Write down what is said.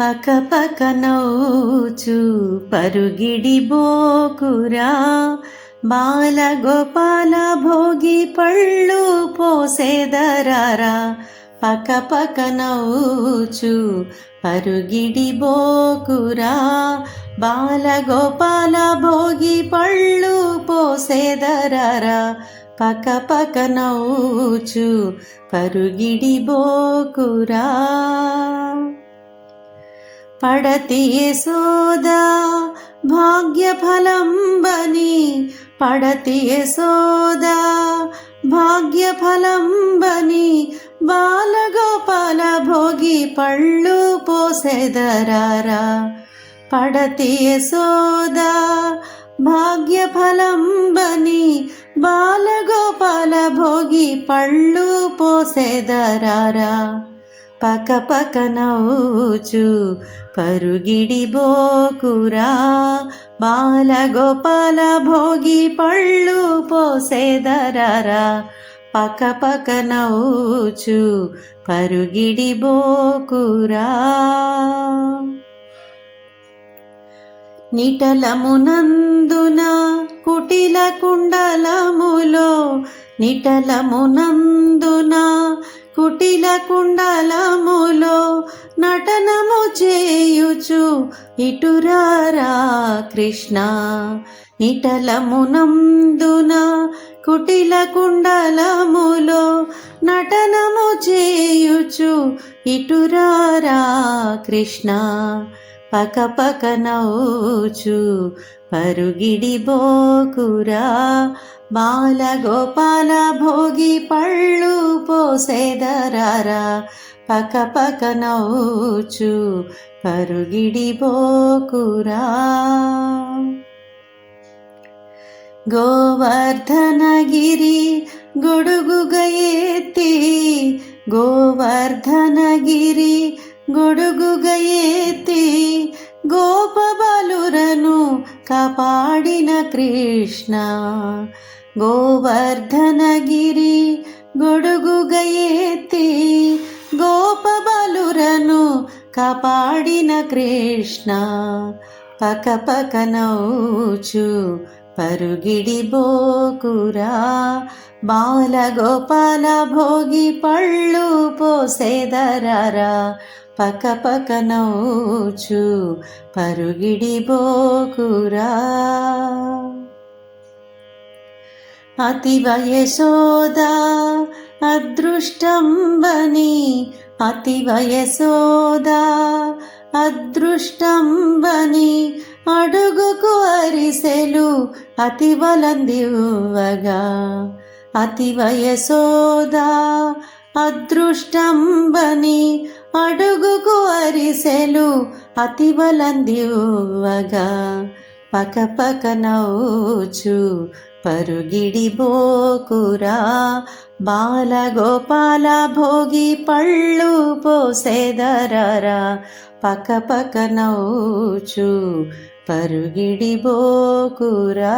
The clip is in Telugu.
పక పక నోచు పరుగిడి బోకురా. బాల గోపాల భోగి పళ్ళు పోసేదరారా. పక పక నవ్వుచు పరుగిడి బోకురా. బాల గోపాల భోగి పళ్ళు పోసేదరారా. పక పక నవ్వుచు పరుగిడి బోకురా. పడతి యశోదా భాగ్యఫలంబని పడతి యశోదా భాగ్యఫలంబని బాలగోపాల భోగి పళ్ళు పోసెదరారా? పడతి యశోదా భాగ్యఫలంబని బాలగోపాల భోగి పళ్ళు పోసెదరారా? పక పక నవ్వుచు పరుగిడి బోకురా బాలగోపాల భోగి పళ్ళు పోసేదరారా. పక పక నవ్వుచు పరుగిడి బోకురా. నిటలమునందున కుటిల కుండలములో నిటలమునందున కుటిల కుండలములో నటనము చేయుచు ఇటురారా కృష్ణ. ఇటలమునందున కుటిల కుండలములో నటనము చేయుచు ఇటురారా కృష్ణ. పక పక నవ్వుచు పరుగిడి బోకురా. బాల గోపాల భోగి పళ్ళు పోసేదరారా. పక పక నవ్వుచు పరుగిడి బోకురా. గోవర్ధనగిరి గొడుగుగ ఎత్తి గోవర్ధనగిరి గొడుగుగయేతి గోపబలురను కాపాడిన కృష్ణ. గోవర్ధనగిరి గొడుగుగయేతి గోపబలురను కాపాడిన కృష్ణ. పక పక నవ్వుచు పరుగిడి బోకురా. బాల గోపాల భోగి పళ్ళు పోసేదరారా. పక పక నవ్వుచు పరుగిడి బోకురా అతి యశోదా అదృష్టంబని అతి అతివ అదృష్టంబని అడుగుకు అరిసెలు అతి వలందివ్వగా. అతి వయసోదా అదృష్టంబని అడుగుకు అరిసెలు అతివలందివ్వగా పక పక నవ్వుచు పరుగిడి బోకురా. బాలగోపాల భోగి పళ్ళు పోసేదరరా. పక పక నవ్వుచు పరుగిడి బోకురా.